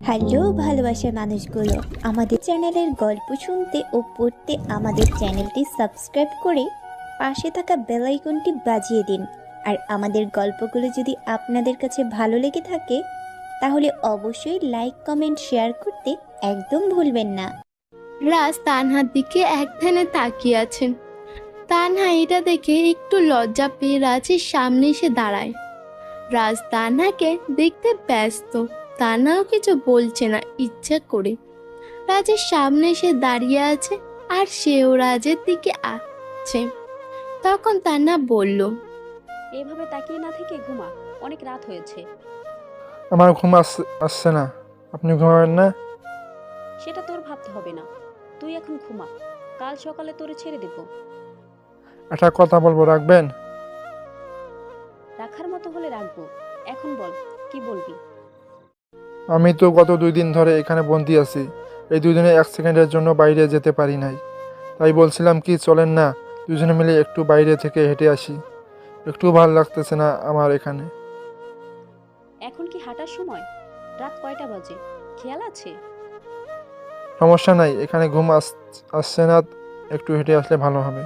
Hello, ভালোবাসার মানুষগুলো, আমাদের চ্যানেলের গল্প শুনতে ও পড়তে আমাদের চ্যানেলটি সাবস্ক্রাইব করে পাশে থাকা বেল আইকনটি বাজিয়ে দিন। আর আমাদের গল্পগুলো যদি আপনাদের কাছে ভালো লেগে থাকে, তাহলে অবশ্যই লাইক, কমেন্ট, শেয়ার করতে একদম ভুলবেন না। রাজ তানহার দিকে এক ধ্যানে তাকিয়ে আছেন। তানহা এটা দেখে একটু লজ্জা পেয়ে রাজের সামনে এসে দাঁড়ায়। রাজ তানহাকে দেখতে ব্যস্ত। তানহাও কিছু বলছে না ইচ্ছা করে। রাজের সামনে এসে দাঁড়িয়ে আছে আর সেও রাজের দিকে আসছে। তখন তান্না বলল এভাবে তাকিয়ে না থেকে ঘুমা অনেক রাত হয়েছে। আমার ঘুম আস- আসছে না আপনি ঘুমাবেন না? সেটা তোর ভাবতে হবে না তুই এখন ঘুমা কাল সকালে তোরে ছেড়ে দেব। একটা কথা বলব রাখবেন? রাখার মতো হলে রাখব এখন বল কি বলবি? আমি তো গত দুই দিন ধরে এখানে বন্দি আছি। এই দুজনে এক সেকেন্ডের জন্য বাইরে যেতে পারি নাই। তাই বলছিলাম কি চলেন না দুজনে মিলে একটু বাইরে থেকে হেঁটে আসি। একটু ভালো লাগতেছে না আমার এখানে। এখন কি হাঁটার সময়? রাত কয়টা বাজে? খেয়াল আছে? সমস্যা নাই এখানে ঘুম আস- আসছে না একটু হেঁটে আসলে ভালো হবে।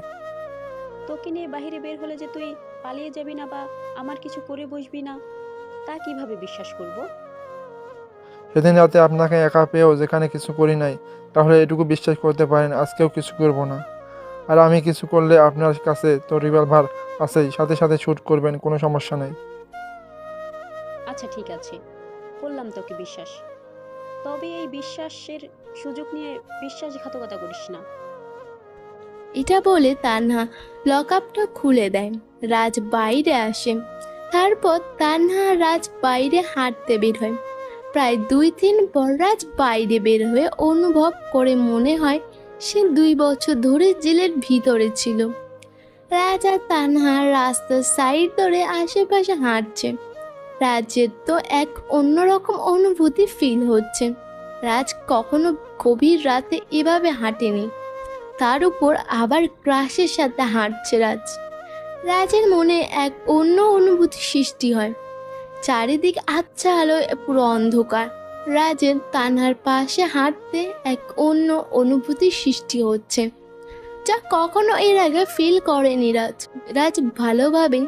তোকে নিয়ে বাইরে বের হলে যে তুই পালিয়ে যাবি না বা আমার কিছু করে বসবি না তা কীভাবে বিশ্বাস করব? সেদিন রাতে আপনাকে একা পেয়েও যেখানে কিছু করি নাই তাহলে এটুকু বিশ্বাস করতে পারেন আজকেও কিছু করব না। আর আমি কিছু করলে আপনার কাছে তো রিভলভার আছেই সাথে সাথে শ্যুট করবেন কোনো সমস্যা নেই। আচ্ছা ঠিক আছে। করলাম তোকে বিশ্বাস। তবে এই বিশ্বাসের সুযোগ নিয়ে বিশ্বাসঘাতকতা করিস না। এটা বলে তানহা লকআপটা খুলে দেয়। রাজ বাইরে আসে। তারপর তানহা রাজ বাইরে হাঁটতে বের হয়। প্রায় দুই তিন পর রাজ বাইরে বের হয়ে অনুভব করে মনে হয় সে দুই বছর ধরে জেলের ভিতরে ছিল। রাজা তানহা রাস্তার সাইড ধরে আশেপাশে হাঁটছে। রাজের তো এক অন্যরকম অনুভূতি ফিল হচ্ছে। রাজ কখনো গভীর রাতে এভাবে হাঁটেনি। তার উপর আবার ক্রাশের সাথে হাঁটছে রাজ। রাজের মনে এক অন্য অনুভূতি সৃষ্টি হয়। চারিদিক আচ্ছা আলোয় পুরো অন্ধকার। রাজের তানহার পাশে হাঁটতে এক অন্য অনুভূতির সৃষ্টি হচ্ছে, যা কখনো এর আগে ফিল করেনি রাজ। রাজ ভালোভাবে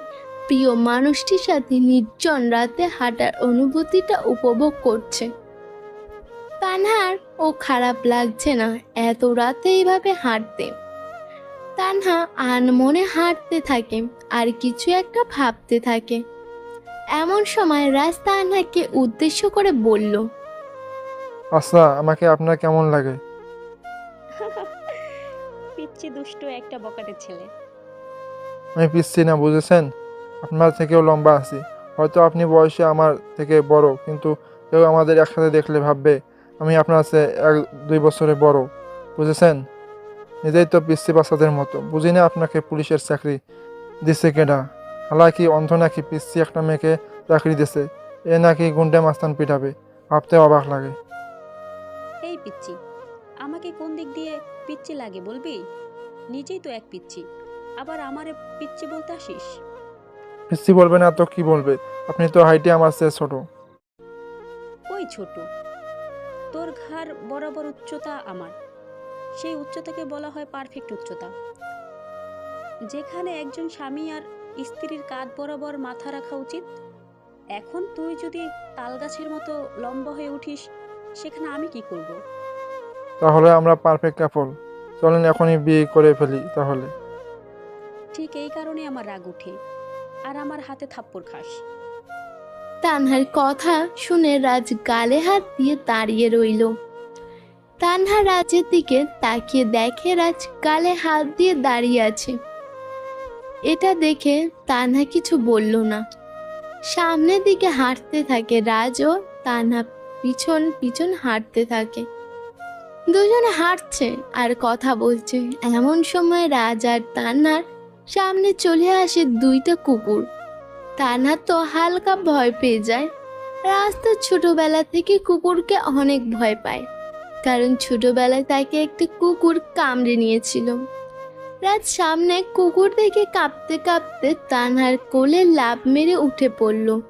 প্রিয় মানুষটির সাথে নির্জন রাতে হাঁটার অনুভূতিটা উপভোগ করছে। তানহার ও খারাপ লাগছে না এত রাতে এইভাবে হাঁটতে। তানহা আন মনে হাঁটতে থাকে, আর কিছু একটা ভাবতে থাকে। এমন সময় রাজ তানহাকে উদ্দেশ্য করে বলল আচ্ছা আমাকে আপনার কেমন লাগে? পিচ্ছি দুষ্ট একটা বকাটে ছেলে। আমি পিসছি না বুঝেছেন? আপনার থেকেও লম্বা আছি। হয়তো আপনি বয়সে আমার থেকে বড় কিন্তু কেউ আমাদের একসাথে দেখলে ভাববে আমি আপনার চেয়ে এক দুই বছরে বড় বুঝেছেন? নিজেই তো পিসছি বাচ্চাদের মতো। বুঝি না আপনাকে পুলিশের চাকরি দিচ্ছে হালাকি অন্ধ নাকি পিসছি একটা মেয়েকে চাকরি দিছে? এ নাকি গুন্ডে মাস্তান পিটাবে। ভাবতে অবাক লাগে। এই পিচ্ছি আমাকে কোন দিক দিয়ে পিচ্ছি লাগে বলবি? নিজেই তো এক পিচ্ছি আবার আমারে পিচ্ছি বলতে আসিস? পিসছি বলবে না তো কি বলবে? আপনি তো হাইটে আমার চেয়ে ছোট। ওই ছোট। তোর ঘাড় বরাবর উচ্চতা আমার। সেই উচ্চতাকে বলা হয় পারফেক্ট উচ্চতা। যেখানে একজন স্বামী আর স্ত্রীর কাঁধ বরাবর মাথা রাখা উচিত। এখন তুই যদি তালগাছের মতো লম্বা হয়ে উঠিস সেখানে আমি কি করব? তাহলে আমরা পারফেক্ট কাপল চলেন এখনই বিয়ে করে ফেলি তাহলে। ঠিক এই কারণে আমার রাগ উঠে। আর আমার হাতে থাপ্পড় খাস। তানহার কথা শুনে রাজ গালে হাত দিয়ে দাঁড়িয়ে রইল। তানহা রাজের দিকে তাকিয়ে দেখে রাজ গালে হাত দিয়ে দাঁড়িয়ে আছে। এটা দেখে তানহা কিছু বলল না। সামনের দিকে হাঁটতে থাকে রাজ ও তানহা পিছন পিছন হাঁটতে থাকে। দুজনে হাঁটছে আর কথা বলছে। এমন সময় রাজ আর তান্নার সামনে চলে আসে দুইটা কুকুর। তানা তো হালকা ভয় পেয়ে যায়। রাস্তা ছোটবেলা থেকে কুকুরকে অনেক ভয় পায়। কারণ ছোটবেলায় তাকে একটা কুকুর কামড়ে নিয়েছিল। রাত সামনে কুকুর দেখে কাঁপতে কাঁপতে তানহার কোলে লাভ মেরে উঠে পড়ল।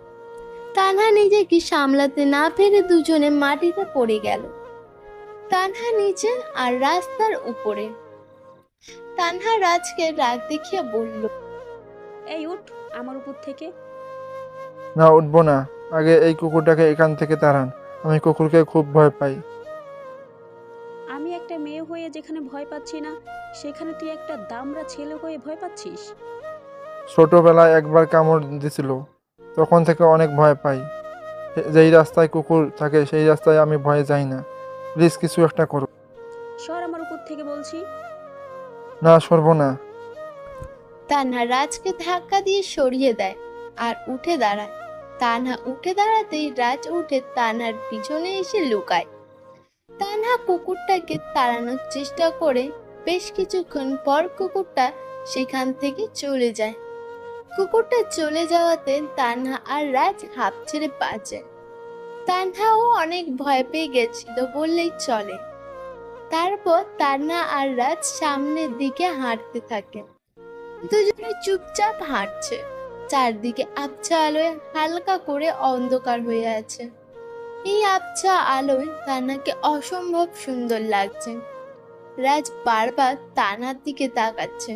তানহা নিজেকে সামলাতে না পেরে দুজনে মাটিতে পড়ে গেল। তানহা নিচে আর রাস্তার উপরে। তানহা রাজকে রাগ দেখিয়ে বলল এই উঠ আমার উপর থেকে। না উঠবো না। আগে এই কুকুরটাকে এখান থেকে তাড়ান। আমি কুকুরকে খুব ভয় পাই। যেখানে ভয় পাচ্ছি না। সেখানে তুই একটা দামরা ছেলে হয়ে ভয় পাচ্ছিস? ছোটবেলায় একবার কামড় দিছিল। তখন থেকে অনেক ভয় পাই। যেই রাস্তায় কুকুর থাকে সেই রাস্তায় আমি ভয়ে যাই না। প্লিজ কিছু একটা করো। সর আমার উপর থেকে বলছি। না সরবো না। তানহা রাজকে ধাক্কা দিয়ে সরিয়ে দেয় আর উঠে দাঁড়ায়। তানহা উঠে দাঁড়াতেই রাজ উঠে তানহার পিছনে এসে লুকায়। তানহা কুকুরটাকে তাড়ানোর চেষ্টা করে বেশ কিছুক্ষণ পর কুকুরটা সেখান থেকে চলে যায়। কুকুরটা চলে যাওয়াতে তানহা আর রাজ হাঁপ ছেড়ে বাঁচে তানহাও অনেক ভয় পেয়ে গেছিল বললেই চলে। তারপর তান্না আর রাজ সামনের দিকে হাঁটতে থাকে। দুজনে চুপচাপ হাঁটছে। চারদিকে আবছা আলোয় হালকা করে অন্ধকার হয়ে আছে। এই আবছা আলোয় তানাকে অসম্ভব সুন্দর লাগছে। রাজ বারবার তানার দিকে তাকাচ্ছে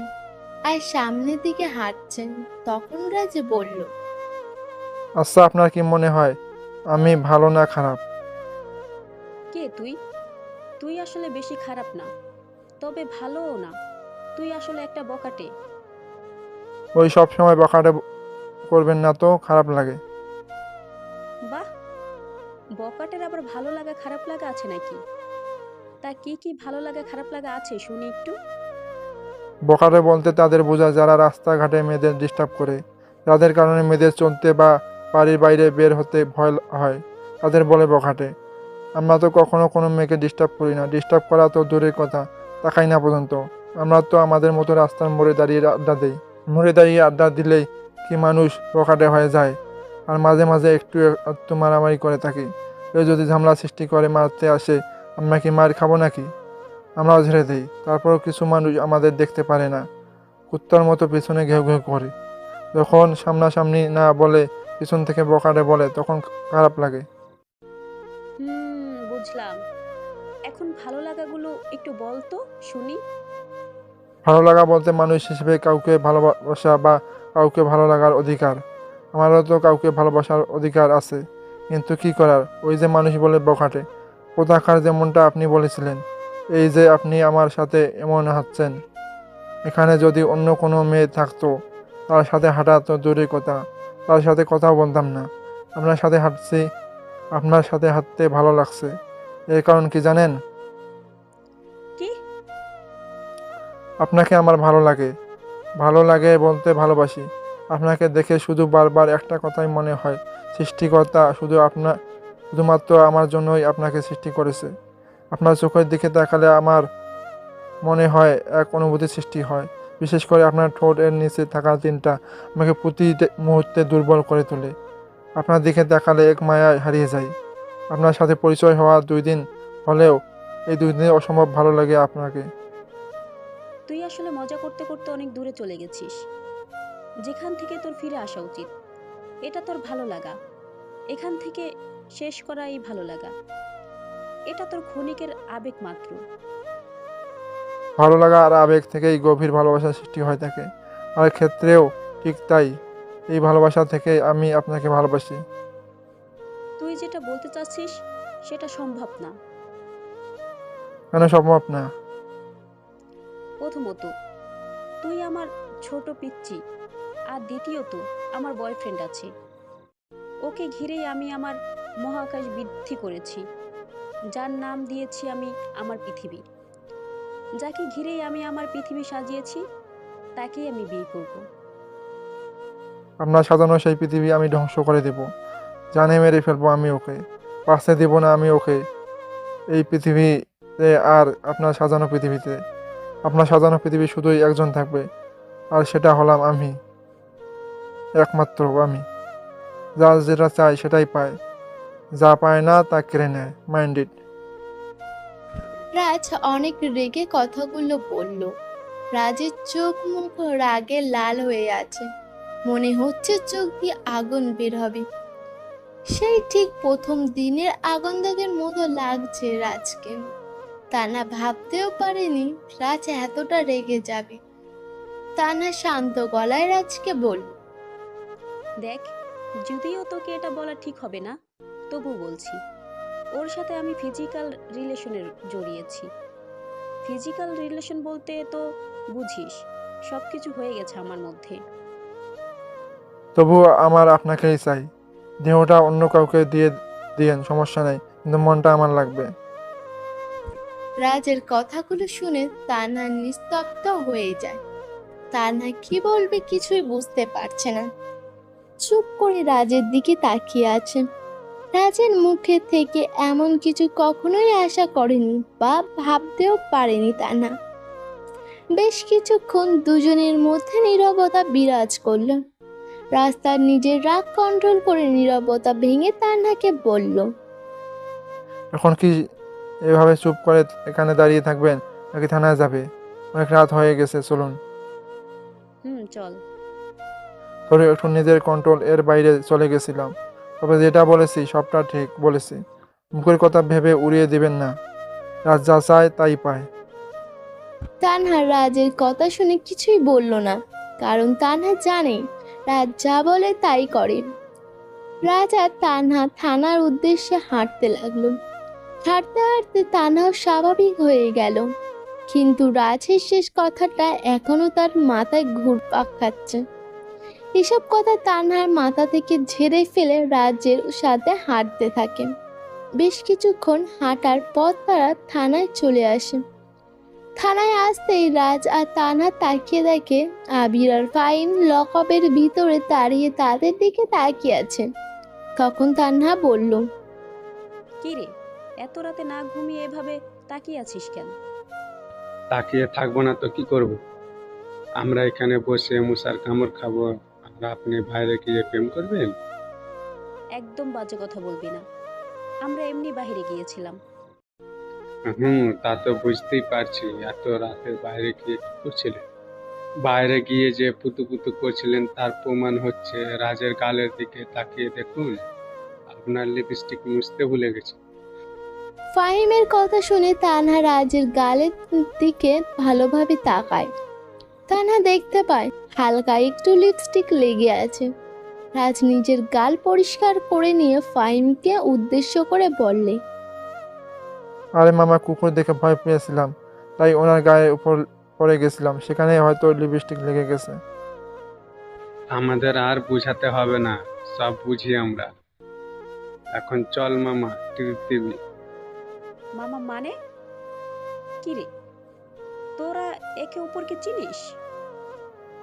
আর সামনের দিকে হাঁটছেন তখন রাজ বলল আচ্ছা আপনার কি মনে হয় আমি ভালো না খারাপ? কে তুই? তুই আসলে বেশি খারাপ না তবে ভালোও না। তুই আসলে একটা বকাটে। ওই সব সময় বকাটে করবেন না তো খারাপ লাগে। বকাটের আবার ভালো লাগা, খারাপ লাগা আছে নাকি? তা কি কি ভালো লাগা, খারাপ লাগা আছে? শুনি একটু। বকাটে বলতে তাদের বোঝা যারা রাস্তাঘাটে মেয়েদের ডিস্টার্ব করে। যাদের কারণে মেয়েদের চলতে বা বাড়ির বাইরে বের হতে ভয় হয়, তাদের বলে বকাটে। আমরা তো কখনো কোনো মেয়েকে ডিস্টার্ব করি না। ডিস্টার্ব করা তো দূরের কথা, তাকাই না পর্যন্ত। আমরা তো আমাদের মতো রাস্তার মোড়ে দাঁড়িয়ে আড্ডা দিই। মোড়ে দাঁড়িয়ে আড্ডা দিলেই কি মানুষ বকাটে হয়ে যায়? আর মাঝে মাঝে একটু একটু মারামারি করে থাকি। কেউ যদি ঝামেলা সৃষ্টি করে মারতে আসে আমরা কি মার খাব নাকি? আমরাও ঝেড়ে দিই তারপরও কিছু মানুষ আমাদের দেখতে পারে না। কুত্তার মতো পেছনে ঘেউ ঘেউ করে। যখন সামনাসামনি না বলে পিছন থেকে বকাটে বলে তখন খারাপ লাগে। হুম বুঝলাম। এখন ভালো লাগাগুলো একটু বল তো শুনি। ভালো লাগা বলতে মানুষ হিসেবে কাউকে ভালোবাসা বা কাউকে ভালো লাগার অধিকার। আমারও তো কাউকে ভালোবাসার অধিকার আছে। কিন্তু কি করার? ওই যে মানুষ বলে বখাটে। কোথাকার যেমনটা আপনি বলেছিলেন এই যে আপনি আমার সাথে এমন হাঁটছেন। এখানে যদি অন্য কোনো মেয়ে থাকতো তার সাথে হাঁটা তো দূরের কথা তার সাথে কথাও বলতাম না। আপনার সাথে হাঁটছি আপনার সাথে হাঁটতে ভালো লাগছে। এর কারণ কি জানেন? কি? আপনাকে আমার ভালো লাগে। ভালো লাগে বলতে ভালোবাসি। আপনাকে দেখে শুধু বারবার একটা কথাই মনে হয়, সৃষ্টিকর্তা শুধু আপনার শুধুমাত্র আমার জন্যই আপনাকে সৃষ্টি করেছে। আপনার চোখের দিকে তাকালে আমার মনে হয় এক অনুভূতি সৃষ্টি হয়। বিশেষ করে আপনার ঠোঁট এর নিচে থাকা দিনটা আমাকে প্রতি মুহূর্তে দুর্বল করে তোলে। আপনার দিকে দেখালে এক মায়ায় হারিয়ে যায়। আপনার সাথে পরিচয় হওয়া দুই দিন হলেও এই দুই দিনে অসম্ভব ভালো লাগে আপনাকে। তুই আসলে মজা করতে করতে অনেক দূরে চলে গেছিস। যেখান থেকে তোর ফিরে আসা উচিত। এটা তোর ভালো লাগা। এখান থেকে শেষ করাই ভালো লাগা। এটা তোর ক্ষণিকের আবেগ মাত্র। ভালো লাগা আর আবেগ থেকেই গভীর ভালোবাসার সৃষ্টি হয়ে থাকে আর ক্ষেত্রেও ঠিক তাই। এই ভালোবাসা থেকে আমি আপনাকে ভালোবাসি। তুই যেটা বলতে চাচ্ছিস সেটা সম্ভব না। কেন সম্ভব না? প্রথমত তুই আমার ছোট পিচ্ছি আর দ্বিতীয়ত, আমার বয়ফ্রেন্ড আছে। ওকে ঘিরেই আমি আমার মহাকাশ বৃদ্ধি করেছি। যার নাম দিয়েছি আমি আমার পৃথিবী। যাকে ঘিরেই আমি আমার পৃথিবী সাজিয়েছি, তাকেই আমি বিয়ে করব। আপনার সাজানো সেই পৃথিবী আমি ধ্বংস করে দেব। জানে মেরে ফেলব আমি ওকে। বাঁচতে দেব না আমি ওকে। এই পৃথিবীতে আর আপনার সাজানো পৃথিবীতে। আপনার সাজানো পৃথিবী শুধুই একজন থাকবে। আর সেটা হলাম আমি। একমাত্র আমি। যা যেটা চায় সেটাই পায়। যা পায় না, তা কেড়ে নেয়। মাইন্ডেড রাজ অনেক রেগে কথাগুলো বলল। রাজের চোখ মুখ রাগে লাল হয়ে আছে। মনে হচ্ছে চোখ দিয়ে আগুন বের হবে। সেই ঠিক প্রথম দিনের আগুন দাগের মতো লাগছে রাজকে। তানা ভাবতেও পারেনি রাজ এতটা রেগে যাবে। তানা শান্ত গলায় রাজকে বলল দেখ যদিও তোকে এটা বলা ঠিক হবে না তবু বলছি ওর সাথে আমি ফিজিক্যাল রিলেশনের জড়িয়েছি। ফিজিক্যাল রিলেশন বলতে তো বুঝিস সব কিছু হয়ে গেছে আমার মধ্যে। তবুও আমার আপনাকেই চাই দেহটা অন্য কাউকে দিয়ে দিয়েন সমস্যা নেই কিন্তু মনটা আমার লাগবে। রাজের কথাগুলো শুনে তানা নিস্তব্ধ হয়ে যায়। তানা কি বলবে কিছুই বুঝতে পারছে না। চুপ করে রাজের দিকে তাকিয়ে আছে রাজের মুখে থেকে এমন কিছু কখনোই আশা করেনি বা ভাবতেও পারেনি তা না বেশ কিছুক্ষণ দুজনের মধ্যে নীরবতা বিরাজ করল। রাস্তার নিজের রাগ কন্ট্রোল করে নীরবতা ভেঙে তান্নাকে বলল এখন কি এভাবে চুপ করে এখানে দাঁড়িয়ে থাকবেন নাকি থানায় যাবে? অনেক রাত হয়ে গেছে চলুন। হুম চল। ধরে একটু নিজের কন্ট্রোল এর বাইরে চলে গেছিলাম। তবে যেটা বলেছি, সবটা ঠিক বলেছি। মুখের কথা ভেবে উড়িয়ে দিবেন না। রাত যা চায় তাই পায়। তানহা রাজের কথা শুনে কিছুই বলল না, কারণ তানহা জানে রাজ যা বলে তাই করে। রাজ তানহা থানার উদ্দেশ্যে হাঁটতে লাগল। হাঁটতে হাঁটতে তানহাও স্বাভাবিক হয়ে গেল, কিন্তু রাজের শেষ কথাটা এখনও তার মাথায় ঘুরপাক খাচ্ছে। এসব কথা তানহার মাথা থেকে ঝেড়ে ফেলে রাজের সাথে হাঁটতে থাকে। বেশ কিছুক্ষণ হাঁটার পর তারা থানায় চলে আসে। থানায় আসতেই রাজ আর তানহা তাকিয়ে দেখে আবির আর ফাইন লকআপের ভিতরে দাঁড়িয়ে তাদের দিকে তাকিয়ে আছে। তখন তানহা বলল কি রে এত রাতে না ঘুমিয়ে এভাবে তাকিয়ে আছিস কেন? তাকিয়ে থাকব না তো কি করব? আমরা এখানে বসে মশার কামড় খাব আর আপনি বাইরে গিয়ে প্রেম করবেন? একদম বাজে কথা বলবি না। আমরা এমনি বাইরে গিয়েছিলাম। হুম তা তো বুঝতেই পারছি। এত রাতে বাইরে গিয়ে কি করছিলেন বাইরে গিয়ে যে পুতু পুতু করছিলেন তার প্রমাণ হচ্ছে রাজের গালের দিকে তাকিয়ে দেখুন আপনার লিপস্টিক মুছতে ভুলে গেছে। ফাহিমের কথা শুনে তানহা রাজের গালের দিকে ভালোভাবে তাকায়। তানহা দেখতে পায় হালকা একটু লিপস্টিক লেগে আছে। রাজ নিজের গাল পরিষ্কার করে নিয়ে ফাহিমকে উদ্দেশ্য করে বললে আরে মামা কুকুর দেখে ভয় পেয়েছিলাম তাই ওনার গায়ে উপর পড়ে গেছিলাম সেখানে হয়তো লিপস্টিক লেগে গেছে। আমাদের আর বুঝাতে হবে না সব বুঝি আমরা। এখন চল মামা দিবি মামা মানে? কি রে? তোরা একে অপরকে চিনিস?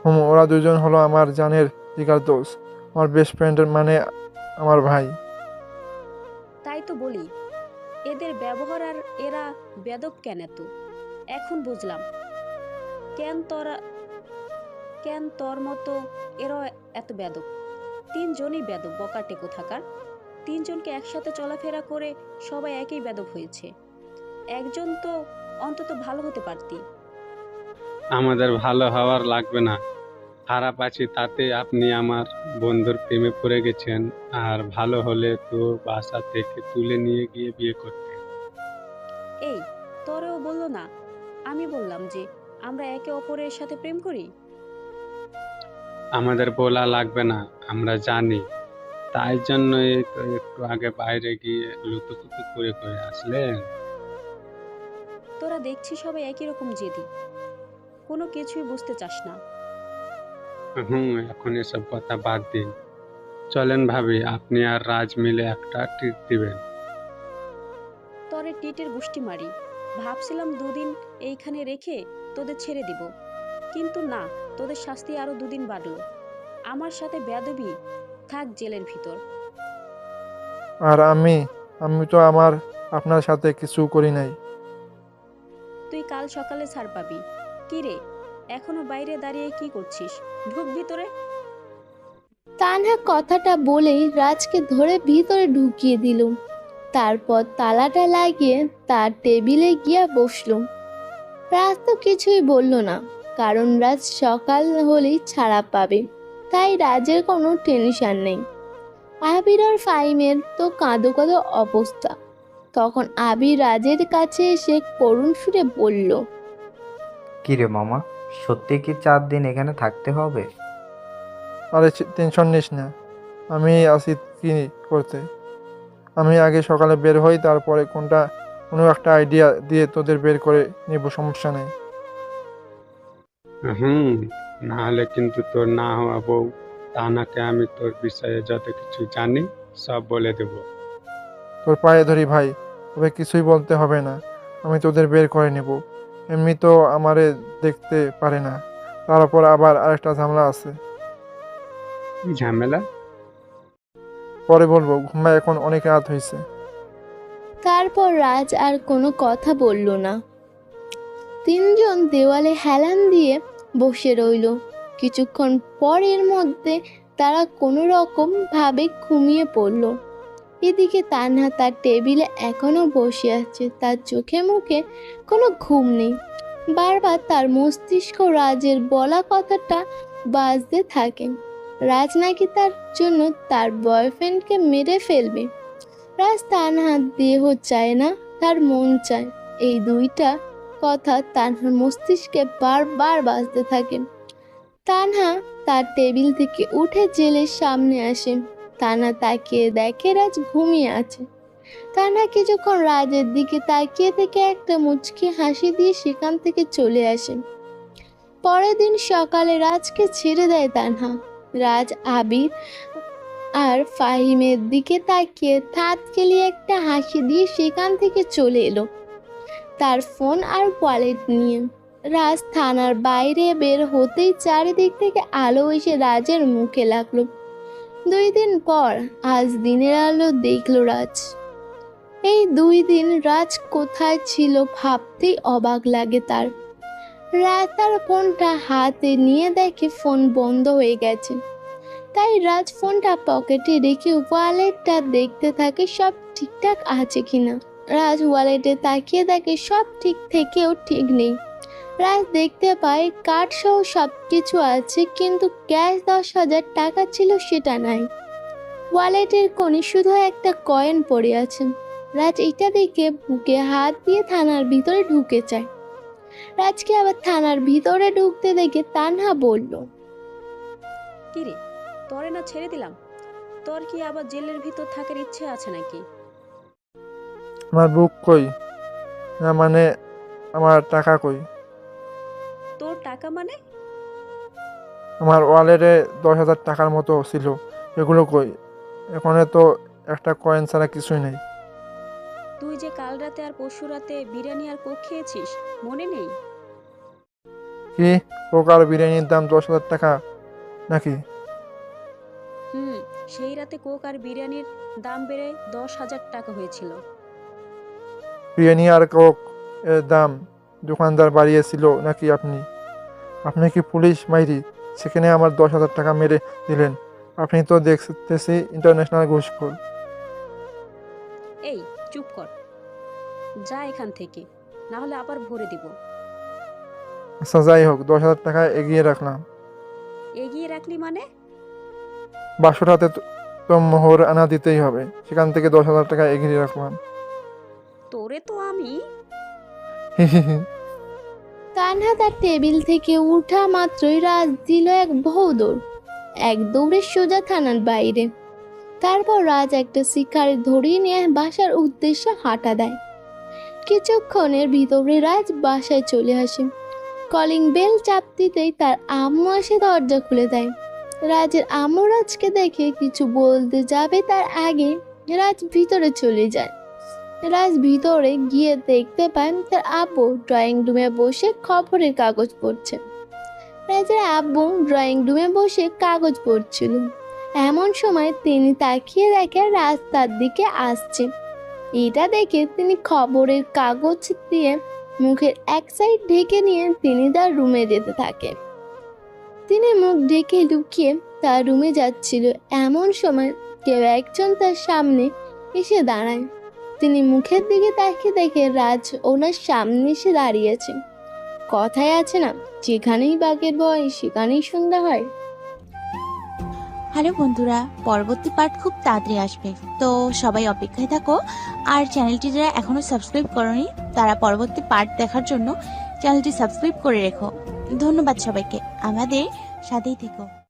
হুম ওরা দুজন হলো আমার জানের জিগার দোষ আমার বেস্ট ফ্রেন্ডের মানে আমার ভাই। তাই তো বলি এদের ব্যবহার আর এরা বেদব কেন এত? এখন বুঝলাম। কেন তোরা কেন তোর মতো এরা এত বেদব? তিনজনই বেদব বকাটে কোথাকার। তিনজনকে একসাথে চলাফেরা করে সবাই একই বেদব হয়েছে। একজন তো অন্তত ভালো হতে পারতি। আমাদের ভালো হওয়ার লাগবে না। খারাপ আছি তাতে আপনি আমার বন্ধুর প্রেমে পড়ে গেছেন আর ভালো হলে তো বাসা থেকে তুলে নিয়ে গিয়ে বিয়ে করতে। এই তোরেও বলল না। আমি বললাম যে আমরা একে অপরের সাথে প্রেম করি? আমাদের বলা লাগবে না আমরা জানি। তাই জন্যই তো একটু আগে বাইরে গিয়ে লুতুপুতু করে করে আসলেন। তোরা দেখছি সবাই একই রকম জেদি। কোনো কিছুই বুঝতে চাস না। হুম এখন এসব কথা বাদ দিন। চলেন ভাবি আপনি আর রাজ মিলে একটা ট্রিট দিবেন। তরে টিটের গুষ্টি মারি। ভাবছিলাম দুদিন এইখানে রেখে তোদের ছেড়ে দিব। কিন্তু না তোদের শাস্তি আরও দুদিন বাড়লো। আমার সাথে বেদবি থাক জেলের ভিতর। আর আমি আমি তো আমার আপনার সাথে কিছু করি নাই। তুই কাল সকালে ছাড় পাবি। কি রে? এখনও বাইরে দাঁড়িয়ে কি করছিস? ঢুক ভিতরে। তানহা কথাটা বলেই রাজকে ধরে ভিতরে ঢুকিয়ে দিল। তারপর তালাটা লাগিয়ে তার টেবিলে গিয়ে বসল। রাজ তো কিছুই বলল না, কারণ রাজ সকাল হলেই ছাড়া পাবে। তাই রাজের কোনো টেনশন নেই। আবির আর ফাইমের তো কাঁদো কাঁদো অবস্থা। তখন আবির রাজের কাছে এসে করুণ সুরে বলল কিরে মামা সত্যি কি চার দিন এখানে থাকতে হবে? আরে টেনশন নিস না। আমি আছি কি করতে? আমি আগে সকালে বের হই তারপরে কোনটা কোনো একটা আইডিয়া দিয়ে তোদের বের করে নিব সমস্যা নেই। হুম নাহলে কিন্তু তোর না হওয়া বউ তা তানাকে আমি তোর বিষয়ে যত কিছু জানি সব বলে দেবো। তোর পায়ে ধরি ভাই তবে কিছুই বলতে হবে না। আমি তোদের বের করে নেব। এমনি তো আমারে দেখতে পারে না। তার উপর আবার আরেকটা ঝামেলা আছে। কি ঝামেলা? পরে বলব ঘুমায় এখন অনেক রাত হয়েছে। তারপর রাজ আর কোনো কথা বলল না। তিনজন দেওয়ালে হেলান দিয়ে বসে রইল। কিছুক্ষণ পরের মধ্যে তারা কোনো রকম ভাবে ঘুমিয়ে পড়ল। এদিকে তানহা তার টেবিলে এখনও বসে আছে। তার চোখে মুখে কোনো ঘুম নেই। বারবার তার মস্তিষ্ক রাজের বলা কথাটা বাজতে থাকে। রাজ নাকি তার জন্য তার বয়ফ্রেন্ডকে মেরে ফেলবে? রাজ তানহার দেহ চায় না, তার মন চায়। এই দুইটা কথা তানহার মস্তিষ্কে বারবার বাজতে থাকে। তানহা তার টেবিল থেকে উঠে জেলের সামনে আসে। তানহা তাকিয়ে দেখে রাজ ঘুমিয়ে আছে। তানহা কিছুক্ষণ রাজের দিকে তাকিয়ে থেকে একটা মুচকি হাসি দিয়ে সেখান থেকে চলে আসে। পরের দিন সকালে রাজকে ছেড়ে দেয় তানহা। রাজ আবির আর ফাহিমের দিকে তাকিয়ে থাত কেলিয়ে একটা হাসি দিয়ে সেখান থেকে চলে এলো। তার ফোন আর ওয়ালেট নিয়ে। রাজ থানার বাইরে বের হতেই চারিদিক থেকে আলো এসে রাজের মুখে লাগল। দুই দিন পর আজ দিনের আলো দেখল রাজ। এই দুই দিন রাজ কোথায় ছিল ভাবতেই অবাক লাগে তার। রাত তার ফোনটা হাতে নিয়ে দেখে ফোন বন্ধ হয়ে গেছে। তাই রাজ ফোনটা পকেটে রেখে ওয়ালেটটা দেখতে থাকে সব ঠিকঠাক আছে কিনা। রাজ ওয়ালেটে তাকিয়ে দেখে সব ঠিক থেকেও ঠিক নেই। রাজ দেখতে পাই কার্ড সহ সব কিছু আছে কিন্তু ক্যাশ দশ হাজার টাকা ছিল সেটা নাই। ওয়ালেটের কোণে শুধু একটা কয়েন পড়ে আছে। রাজ এটা দেখে বুকে হাত দিয়ে থানার ভিতরে ঢুকে যায়। রাজকে আবার থানার ভিতরে ঢুকতে দেখে তানহা বলল কিরে তরে না ছেড়ে দিলাম। তোর কি আবার জেলের ভিতর থাকার ইচ্ছে আছে নাকি? আমার বুক কই? না মানে আমার টাকা কই? টাকা মানে? আমার ওয়ালেটে দশ হাজার টাকার মতো ছিল। এগুলো কই? এখানে তো একটা কয়েন ছাড়া কিছুই নেই। তুই যে কাল রাতে আর পরশু রাতে বিরিয়ানি আর কোক খেয়েছিস মনে নেই? কি? কোক আর বিরিয়ানির দাম দশ হাজার টাকা? নাকি? হুম সেই রাতে কোক আর বিরিয়ানির দাম বেড়ে দশ হাজার টাকা হয়েছিল। বিরিয়ানি আর কোক এর দাম দোকানদার বাড়িয়েছিল নাকি আপনি? আপনি কি পুলিশ মাইরি? সেখানে আমার দশ হাজার টাকা মেরে দিলেন। আপনি তো দেখতেছি ইন্টারন্যাশনাল ঘুষখোর। এই চুপ কর। যা এখান থেকে না হলে আবার ভরে দিব। আচ্ছা যাই হোক দশ হাজার টাকা এগিয়ে রাখলাম। এগিয়ে রাখলি মানে? বাসটাতে তো- তো মোহর আনা দিতেই হবে। সেখান থেকে দশ হাজার টাকা এগিয়ে রাখলাম। তোরে তো আমি তানহা তার টেবিল থেকে উঠা মাত্রই রাজ দিল এক ভৌদৌড় এক দৌড়ে সোজা থানার বাইরে। তারপর রাজ একটা শিকারে ধরিয়ে নিয়ে বাসার উদ্দেশ্যে হাঁটা দেয়। কিছুক্ষণের ভিতরে রাজ বাসায় চলে আসে। কলিং বেল চাপ দিতেই তার আম্মু এসে দরজা খুলে দেয়। রাজের আম্মু রাজকে দেখে কিছু বলতে যাবে তার আগে রাজ ভিতরে চলে যায়। রাজ ভিতরে গিয়ে দেখতে পান তার আব্বু ড্রয়িং রুমে বসে খবরের কাগজ পড়ছে। রাজের আব্বু ড্রয়িং রুমে বসে কাগজ পড়ছিল। এমন সময় তিনি তাকিয়ে দেখে রাজ তার দিকে আসছে। এটা দেখে তিনি খবরের কাগজ দিয়ে মুখের এক সাইড ঢেকে নিয়ে তিনি তার রুমে যেতে থাকে। তিনি মুখ ঢেকে লুকিয়ে তার রুমে যাচ্ছিল। এমন সময় কেউ একজন তার সামনে এসে দাঁড়ায়। তিনি মুখের দিকে তাকিয়ে দেখে রাজ ওনার সামনে এসে দাঁড়িয়েছে। কথায় আছে না, যেখানেই বাঘের ভয়, সেখানেই সন্ধ্যা হয়। হ্যালো বন্ধুরা, পরবর্তী পার্ট খুব তাড়াতাড়ি আসবে। তো সবাই অপেক্ষায় থাকো, আর চ্যানেলটি যারা এখনও সাবস্ক্রাইব করনি, তারা পরবর্তী পার্ট দেখার জন্য চ্যানেলটি সাবস্ক্রাইব করে রেখো। ধন্যবাদ সবাইকে, আমাদের সাথেই থেকো।